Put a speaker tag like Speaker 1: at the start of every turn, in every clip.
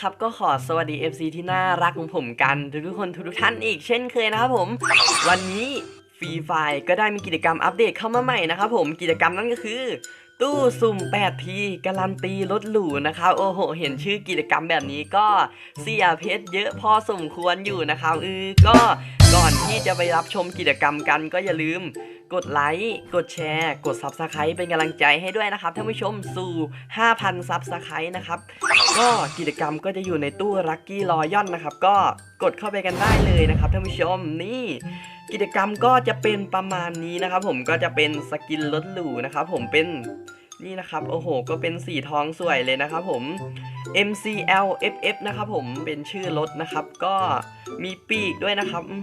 Speaker 1: เอาละครับก็ขอสวัสดี FC ที่น่ารักของผมกัน ทุกๆคนทุกๆท่านอีกเช่นเคยนะครับผม วันนี้ฟรีไฟก็ได้มีกิจกรรมอัปเดตเข้ามาใหม่นะครับผมกิจกรรมนั้นก็คือ ตู้สุ่ม8ทีการันตีรถหรูนะครับโอ้โห เห็นชื่อกิจกรรมแบบนี้ก็เสียเพชรเยอะพอสมควรอยู่นะครับเออก็ก่อนที่จะไปรับชมกิจกรรมกันก็อย่าลืม กดไลค์ กดแชร์ กด Subscribe เป็นกำลังใจให้ด้วยนะครับท่านผู้ชมสู่ 5,000 Subscribe นะครับ ก็กิจกรรมก็จะอยู่ในตู้ลัคกี้รอยอนนะครับ ก็กดเข้าไปกันได้เลยนะครับท่านผู้ชมนี่กิจกรรมก็จะเป็นประมาณนี้นะครับ ผมก็จะเป็นสกินรถหรูนะครับ ผมเป็นนี่นะครับโอ้โห ก็เป็นสีทองสวยเลยนะครับผม MCL FF นะครับผมเป็นชื่อรถนะครับ ก็มีปีกด้วยนะครับ อื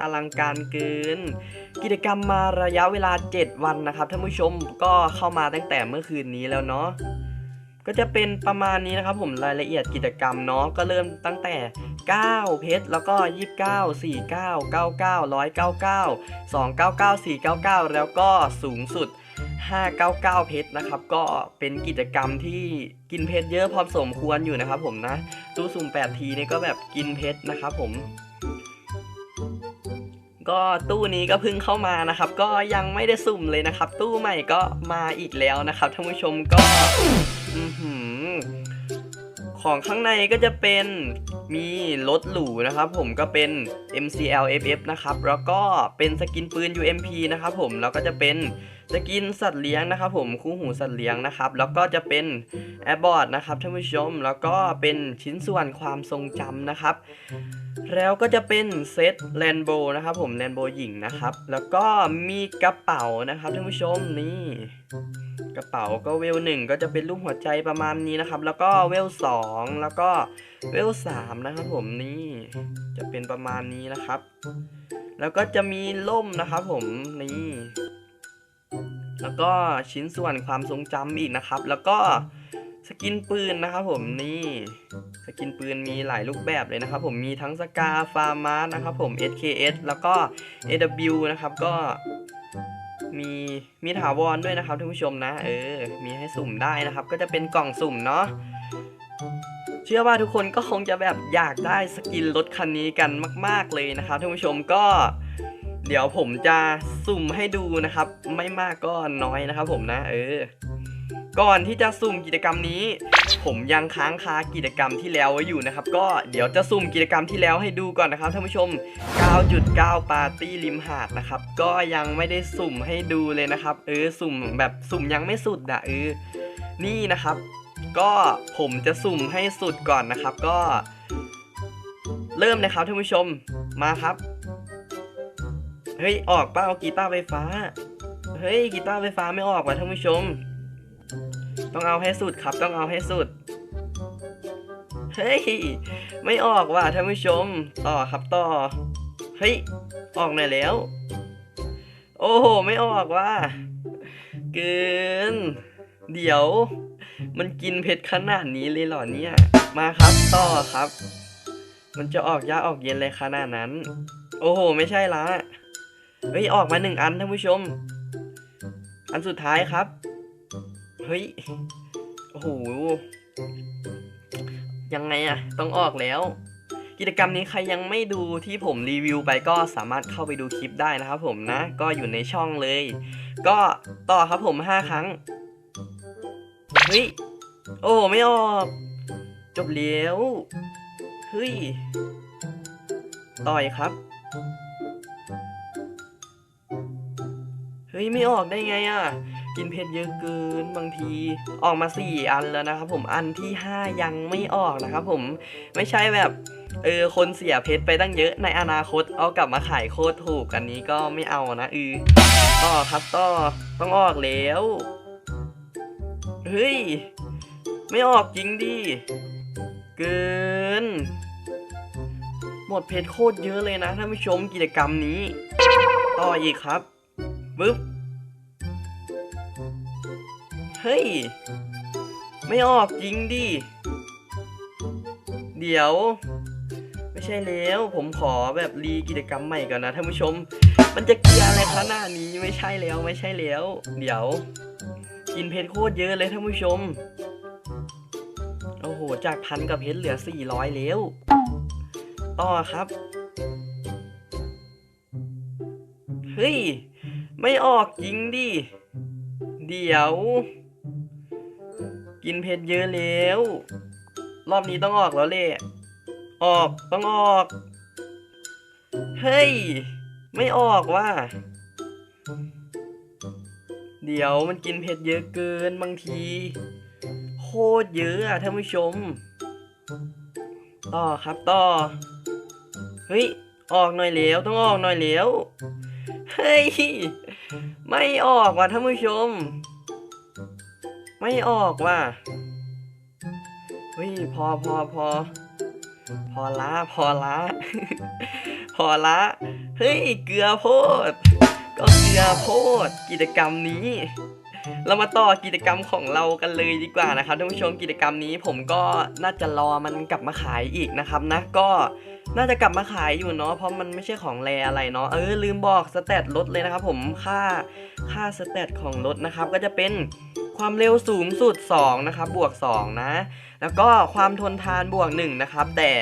Speaker 1: อหืออลังการเกิน กิจกรรมมาระยะเวลา 7 วันนะครับท่านผู้ชมก็เข้ามาตั้งแต่เมื่อคืนนี้แล้วเนาะก็จะเป็นประมาณนี้นะครับผมรายละเอียดกิจกรรมเนาะก็เริ่มตั้งแต่ 9 เพชรแล้วก็ 29 49 99 199 299 499 แล้วก็สูงสุด 599 เพชรนะครับก็เป็นกิจกรรมที่กินเพชรเยอะพอสมควรอยู่นะครับผมนะตู้สุ่ม 8 ทีนี่ก็แบบกินเพชรนะครับผม ก็ตู้นี้ก็เพิ่งเข้ามานะครับ ก็ยังไม่ได้สุ่มเลยนะครับ ตู้ใหม่ก็มาอีกแล้วนะครับท่านผู้ชมก็ของข้างในก็จะเป็นมีรถหรูนะครับ ผมก็เป็น MCL FF นะครับ แล้วก็เป็นสกินปืน UMP นะครับผมแล้วก็จะเป็น สกินสัตว์เลี้ยงนะครับผมคู่หูสัตว์เลี้ยงนะครับ แล้วก็จะเป็นแอร์บอร์ดนะครับท่านผู้ชม แล้วก็เป็นชิ้นส่วนความทรงจำนะครับ แล้วก็จะเป็นเซตแลนโบนะครับผมแลนโบหญิงนะครับ แล้วก็มีกระเป๋านะครับท่านผู้ชมนี่กระเป๋าก็เวลหนึ่งก็จะเป็นรูปหัวใจประมาณนี้นะครับ แล้วก็เวลสองแล้วก็เวลสามนะครับผมนี่จะเป็นประมาณนี้นะครับ แล้วก็จะมีล่มนะครับผมนี่ แล้วก็ชิ้นส่วนความทรงจำอีกนะครับ แล้วก็สกินปืนนะครับผมนี่สกินปืนมีหลายรูปแบบเลยนะครับผมมีทั้งสกาฟาร์มาร์นะครับผม SKS แล้วก็ AW นะครับก็มีมีถาวรด้วยนะครับท่านผู้ชมนะ เออ มีให้สุ่มได้นะครับ ก็จะเป็นกล่องสุ่มเนาะเชื่อว่าทุกคนก็คงจะแบบอยากได้สกินรถคันนี้กันมาก ๆเลยนะครับท่านผู้ชมก็ เดี๋ยวผมจะสุ่มให้ดูนะครับ ไม่มากก็น้อยนะครับ ผมนะ เออ ก่อนที่จะสุ่มกิจกรรมนี้ ผมยังค้างคากิจกรรมที่แล้วไว้อยู่นะครับ ก็เดี๋ยวจะสุ่มกิจกรรมที่แล้วให้ดูก่อนนะครับท่านผู้ชม 9.9 ปาร์ตี้ริมหาดนะครับ ก็ยังไม่ได้สุ่มให้ดูเลยนะครับ เออสุ่มแบบสุ่มยังไม่สุดอะเออ นี่นะครับ ก็ผมจะสุ่มให้สุดก่อนนะครับ ก็ เริ่มเลยครับท่านผู้ชมมาครับ เฮ้ย ออกเป้ากีตาร์ไฟฟ้า เฮ้ย กีตาร์ไฟฟ้าไม่ออกว่ะท่านผู้ชม ต้องเอาให้สุดครับ ต้องเอาให้สุด เฮ้ย ไม่ออกว่ะท่านผู้ชม ต่อครับต่อ เฮ้ย ออกหน่อยแล้ว โอ้โห ไม่ออกว่ะเกิน เดี๋ยว มันกินเพชรขนาดนี้เลยเหรอเนี่ย มาครับต่อครับ มันจะออกยาออกเย็นเลยขนาดนั้น โอ้โห ไม่ใช่ละ เฮ้ยออกมาหนึ่งอันท่านผู้ชม อันสุดท้ายครับ เฮ้ย โอ้โห ยังไงอะต้องออกแล้ว กิจกรรมนี้ใครยังไม่ดูที่ผมรีวิวไปก็สามารถเข้าไปดูคลิปได้นะครับผมนะ ก็อยู่ในช่องเลย ก็ต่อครับผม 5 ครั้ง เฮ้ย โอ้ไม่ออก จบแล้ว เฮ้ย ต่อยครับ ฮ้ยไม่ออกได้ไงอะ กินเพชรเยอะเกินบางทีออกมา 4 อันแล้วนะครับผมอันที่ 5 ยังไม่ออกนะครับผมไม่ใช่แบบเออคนเสียเพชรไปตั้งเยอะในอนาคตเอากลับมาขายโคตรถูกอันนี้ก็ไม่เอานะอือต่อครับต่อต้องออกแล้วเฮ้ยไม่ออกจริงดิเกิน หมดเพชรโคตรเยอะเลยนะท่านผู้ชมกิจกรรมนี้ ต่ออีกครับ ปึ๊บ เฮ้ย ไม่ออกจริงดิ เดี๋ยว ไม่ใช่แล้ว ผมขอแบบรีกิจกรรมใหม่ก่อนนะท่านผู้ชม มันจะเกลียอะไรขนาดนี้ไม่ใช่แล้วไม่ใช่แล้ว เดี๋ยว กินเพชรโคตรเยอะเลยท่านผู้ชม โอ้โห จากพันกับเพชรเหลือ 400 แล้ว ต่อครับ เฮ้ย ไม่ออกจริงดิ เดี๋ยว กินเพชรเยอะแล้ว รอบนี้ต้องออกแล้วเละออกต้องออก เฮ้ย ไม่ออกว่ะ เดี๋ยวมันกินเผ็ดเยอะเกินบางที โคตรเยอะอะท่านผู้ชม ต่อครับต่อ เฮ้ย ออกหน่อยแล้วต้องออกหน่อยแล้ว เฮ้ย ไม่ออกว่ะท่านผู้ชม ไม่ออกว่ะเฮ้ยพอพอพอ พอละพอละพอละเฮ้ยเกลือโพด ก็เกลือโพดกิจกรรมนี้ เรามาต่อกิจกรรมของเรากันเลยดีกว่านะครับท่านผู้ชมกิจกรรมนี้ผมก็น่าจะรอมันกลับมาขายอีกนะครับนะก็ น่าจะกลับมาขายอยู่เนาะเพราะมันไม่ใช่ของแรอะไรเนาะเออลืมบอกสเตตรถเลยนะครับผมค่าค่าสเตตของรถนะครับก็จะเป็นความเร็วสูงสุด 2 นะครับ บวก 2 นะ แล้วก็ความทนทานบวก 1 นะครับ แต่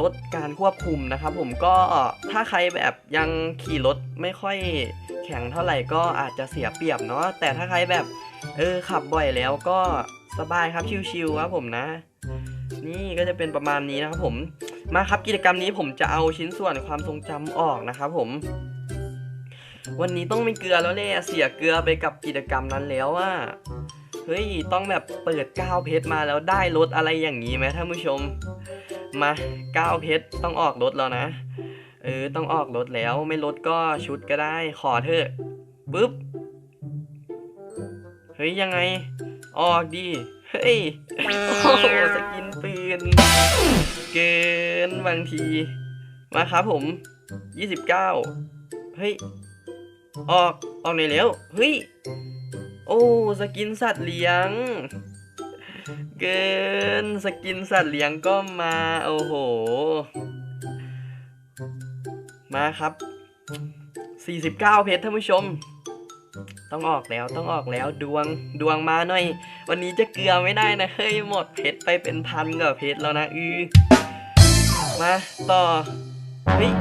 Speaker 1: ลดการควบคุมนะครับ ผมก็ถ้าใครแบบยังขี่รถไม่ค่อยแข็งเท่าไหร่ก็อาจจะเสียเปรียบเนาะแต่ถ้าใครแบบเออขับบ่อยแล้วก็สบายครับชิวๆครับผมนะ นี่ก็จะเป็นประมาณนี้นะครับผม มาครับกิจกรรมนี้ผมจะเอาชิ้นส่วนความทรงจำออกนะครับผม วันนี้ต้องไม่เกลือแล้วแหละเสียเกลือไปกับกิจกรรมนั้นแล้วอะเฮ้ยต้องแบบเปิดก้าวเพชรมาแล้วได้รถอะไรอย่างนี้ไหมท่านผู้ชม มาก้าวเพชรต้องออกรถแล้วนะ เออต้องออกรถแล้วไม่รถก็ชุดก็ได้ขอเถอะปึ๊บเฮ้ยยังไง ออกดิเฮ้ยโอ้สกินปืน เกินบางที มาครับผม 29 เฮ้ย ออก ออกไหนอยแล้ว เฮ้ย โอ้ สกินสัตว์เลี้ยง เกิน สกินสัตว์เลี้ยงก็มา โอ้โห มาครับ 49 เพชรท่านผู้ชมต้องออกแล้วต้องออกแล้วดวงดวงมาหน่อย วันนี้จะเกลือไม่ได้นะเฮ้ยหมดเพชรไปเป็นพันกับเพชรแล้วนะอือ มาต่อเฮ้ย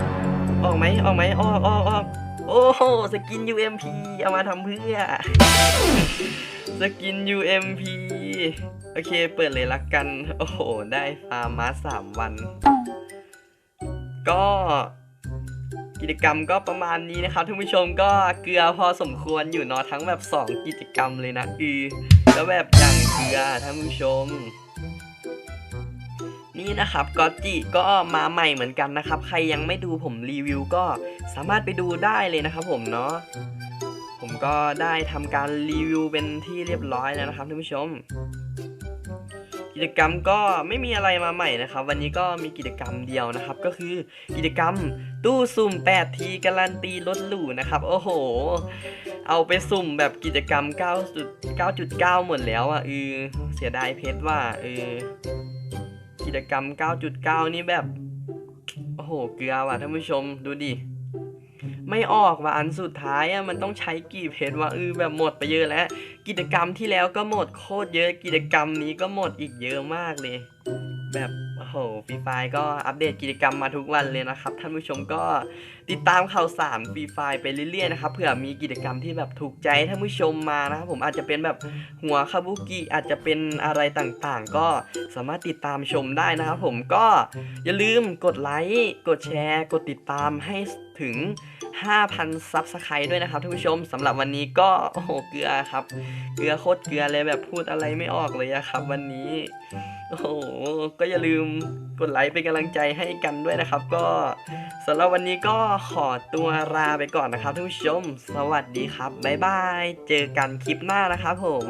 Speaker 1: ออกไหมออกไหมออกออกออกโอ้โหสกิน UMP เอามาทำเพื่อ สกิน UMP โอเคเปิดเลยละกัน โอ้โห ได้ฟาร์มมาสามวัน ก็กิจกรรมก็ประมาณนี้นะครับท่านผู้ชมก็เกลือพอสมควรอยู่เนาะทั้งแบบ 2 กิจกรรมเลยนะอือแล้วแบบอย่างเกลือท่านผู้ชม นี่นะครับก็จิก็มาใหม่เหมือนกันนะครับ ใครยังไม่ดูผมรีวิวก็สามารถไปดูได้เลยนะครับผมเนาะผมก็ได้ทำการรีวิวเป็นที่เรียบร้อยแล้วนะครับท่านผู้ชม กิจกรรมก็ไม่มีอะไรมาใหม่นะครับ วันนี้ก็มีกิจกรรมเดียวนะครับ ก็คือกิจกรรมตู้สุ่ม 8 ทีการันตีรถหรูนะครับ โอ้โห เอาไปสุ่มแบบกิจกรรม 9 9.9หมดแล้วอะเออเสียดายเพชรว่าเออ กิจกรรม 9.9 นี่แบบ โอ้โห เกลือว่ะท่านผู้ชมดูดิ ไม่ออกว่ะอันสุดท้ายอะมันต้องใช้กี่เพชรวะเออแบบหมดไปเยอะแล้ว กิจกรรมที่แล้วก็หมดโคตรเยอะ กิจกรรมนี้ก็หมดอีกเยอะมากเลย แบบโอ้ โหฟรีไฟก็อัปเดตกิจกรรมมาทุกวันเลยนะครับ ท่านผู้ชมก็ติดตามข่าวสารฟรีไฟไปเรื่อยๆนะครับเผื่อมีกิจกรรมที่แบบถูกใจท่านผู้ชมมานะครับผมอาจจะเป็นแบบหัวคาบุกิอาจจะเป็นอะไรต่างๆ ก็สามารถติดตามชมได้นะครับผมก็อย่าลืมกดไลค์กดแชร์ กดติดตามให้ถึง 5,000 ซับสไครต์ด้วยนะครับท่านผู้ชมสำหรับวันนี้ก็โอ้โหเกลือครับ เกลือโคตรเกลือเลยแบบพูดอะไรไม่ออกเลยอะครับ วันนี้ โอ้โหก็อย่าลืมกดไลค์เป็นกำลังใจให้กันด้วยนะครับ ก็สำหรับวันนี้ก็ขอตัวลาไปก่อนนะครับท่านผู้ชม สวัสดีครับ บ๊ายบาย เจอกันคลิปหน้านะครับผม